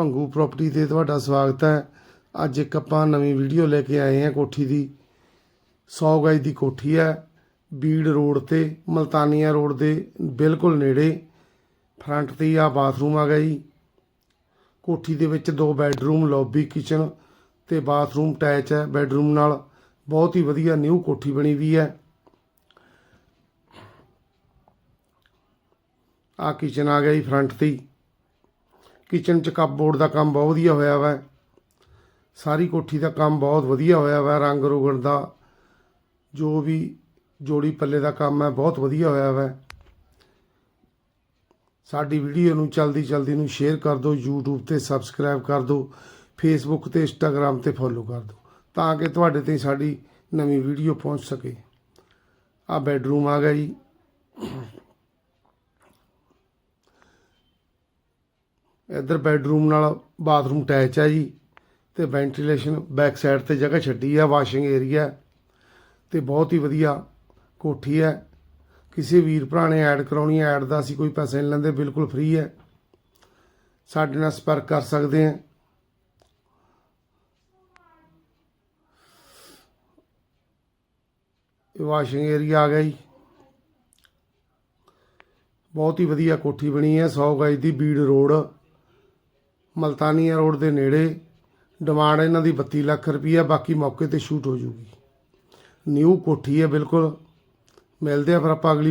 Bhangu property ਤੇ ਤੁਹਾਡਾ ਸਵਾਗਤ ਹੈ। ਅੱਜ ਇੱਕ ਆਪਾਂ ਨਵੀਂ ਵੀਡੀਓ ਲੈ ਕੇ ਆਏ ਹਾਂ ਕੋਠੀ ਦੀ। 100 ਗਜ ਦੀ ਕੋਠੀ ਹੈ। ਬੀੜ ਰੋਡ ਤੇ, ਮਲਤਾਨੀਆ ਰੋਡ ਦੇ ਬਿਲਕੁਲ ਨੇੜੇ। ਫਰੰਟ ਤੇ ਹੀ ਆ ਬਾਥਰੂਮ ਆ ਗਿਆ ਜੀ। ਕੋਠੀ ਦੇ ਵਿੱਚ ਦੋ ਬੈੱਡਰੂਮ ਲੌਬੀ ਕਿਚਨ ਤੇ ਬਾਥਰੂਮ ਅਟੈਚ ਹੈ। ਬੈੱਡਰੂਮ ਨਾਲ ਬਹੁਤ ਹੀ ਵਧੀਆ ਨਿਊ ਕੋਠੀ ਬਣੀ ਵੀ ਹੈ। ਆ ਕਿਚਨ ਆ ਗਿਆ ਜੀ ਫਰੰਟ ਤੇ ਹੀ। ਕਿਚਨ ਚ ਕੱਪਬੋਰਡ ਦਾ ਕੰਮ ਬਹੁਤ ਵਧੀਆ ਹੋਇਆ ਵਾ। ਸਾਰੀ ਕੋਠੀ ਦਾ ਕੰਮ ਬਹੁਤ ਵਧੀਆ ਹੋਇਆ ਵਾ, ਰੰਗ ਰੋਗਣ ਦਾ। ਜੋ ਵੀ ਜੋੜੀ ਪੱਲੇ ਦਾ ਕੰਮ ਹੈ, ਬਹੁਤ ਵਧੀਆ ਹੋਇਆ ਵਾ। ਸਾਡੀ ਵੀਡੀਓ ਨੂੰ ਜਲਦੀ ਜਲਦੀ ਨੂੰ ਸ਼ੇਅਰ ਕਰ ਦਿਓ, YouTube ਤੇ ਸਬਸਕ੍ਰਾਈਬ ਕਰ ਦਿਓ, Facebook ਤੇ Instagram ਤੇ ਫੋਲੋ ਕਰ ਦਿਓ, ਤਾਂ ਕਿ ਤੁਹਾਡੇ ਤੇ ਸਾਡੀ ਨਵੀਂ ਵੀਡੀਓ ਪਹੁੰਚ ਸਕੇ। ਆ ਬੈੱਡਰੂਮ ਆ ਗਿਆ ਜੀ। ਇੱਧਰ ਬੈੱਡਰੂਮ ਨਾਲ ਬਾਥਰੂਮ ਅਟੈਚ ਹੈ ਜੀ ਤੇ ਵੈਂਟੀਲੇਸ਼ਨ ਬੈਕ ਸਾਈਡ ਤੇ ਜਗ੍ਹਾ ਛੱਡੀ ਆ, ਵਾਸ਼ਿੰਗ ਏਰੀਆ। ਤੇ ਬਹੁਤ ਹੀ ਵਧੀਆ ਕੋਠੀ ਹੈ। ਕਿਸੇ ਵੀਰ ਭਰਾ ਨੇ ਐਡ ਕਰਾਉਣੀ ਹੈ, ਐਡ ਦਾ ਅਸੀਂ ਕੋਈ ਪੈਸੇ ਨਹੀਂ ਲੈਂਦੇ, ਬਿਲਕੁਲ ਫ੍ਰੀ ਹੈ। ਸਾਡੇ ਨਾਲ ਸੰਪਰਕ ਕਰ ਸਕਦੇ ਆ ਇਹ ਵਾਸ਼ਿੰਗ ਏਰੀਆ ਆ ਗਿਆ ਜੀ। ਬਹੁਤ ਹੀ ਵਧੀਆ ਕੋਠੀ ਬਣੀ ਹੈ 100 ਗਜ ਦੀ ਬੀੜ ਰੋਡ। ਮਲਤਾਨੀਆ ਰੋਡ ਦੇ ਨੇੜੇ ਡਿਮਾਂਡ ਇਹਨਾਂ ਦੀ 32 ਲੱਖ ਰੁਪਈਆ, ਬਾਕੀ ਮੌਕੇ ਤੇ ਸ਼ੂਟ ਹੋ ਜੂਗੀ। ਨਿਊ ਕੋਠੀ ਹੈ, ਬਿਲਕੁਲ। ਮਿਲਦੇ ਆ ਫਿਰ ਆਪਾਂ ਅਗਲੀ